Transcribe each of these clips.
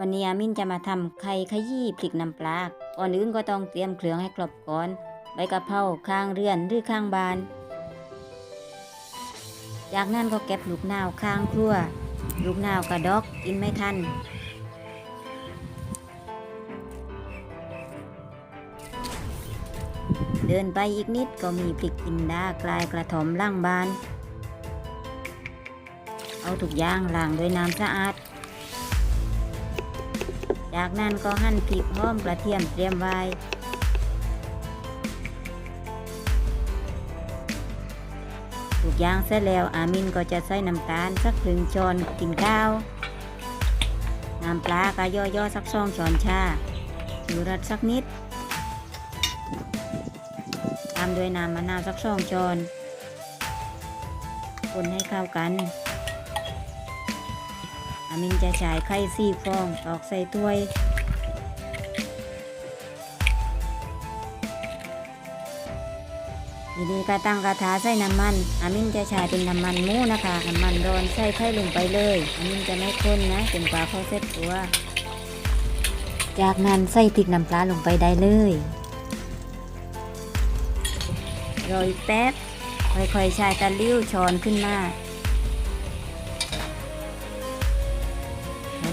วันนี้อามินจะมาทำไข่ขยี้พริกน้ำปลา ก่อนอื่นก็ต้องเตรียมเครื่องให้ครบก่อน ใบกะเพราข้างเรือนหรือข้างบาน จากนั้นก็เก็บลูกนาวข้างครัว ลูกนาวกระดอกกินไม่ทัน เดินไปอีกนิดก็มีพริกจินดากลายกระถมล่างบาน เอาทุกอย่างล้างด้วยน้ำสะอาด จากนั้นก็หั่นพริกหอมกระเทียมเตรียมไว้ทุกอย่างเสร็จแล้วอามินก็จะใส่น้ำตาลสักครึ่งช้อนกินข้าว น้ำปลาก็ย่อๆสักสองช้อนชาชูรสสักนิด ตามด้วยน้ำมะนาวสักสองช้อน คนให้เข้ากัน อามินจะใช้ไข่สี่ฟองตอกใส่ถ้วย ทีนี้ก็ตั้งกระทะใส่น้ำมัน อามินจะใช้เป็นน้ำมันหมูนะคะน้ำมันร้อนใส่ไข่ลงไปเลย อามินจะไม่ข้นนะจนกว่าเขาเสร็จตัว จากนั้นใส่พริกน้ำปลาลงไปได้เลยรออีกแป๊บ ค่อยๆใช้ตะลิ้วช้อนขึ้นมา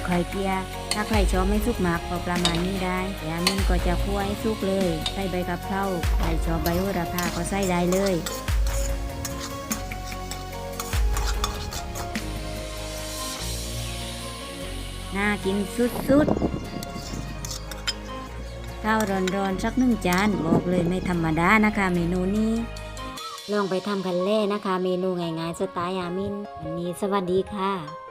ค่อยเกลี่ยถ้าใครชอบไม่สุกมากก็ประมาณนี้ได้แต่อามินก็จะคั่วให้สุกเลย ใส่ใบกะเพราใครชอบใบโหระพาก็ใส่ได้เลยน่ากินสุดๆข้าวร้อนๆสักหนึ่งจานบอกเลยไม่ธรรมดานะคะเมนูนี้ ลองไปทำกันเล่นะคะ เมนูง่ายๆสไตล์อามิน วันนี้สวัสดีค่ะ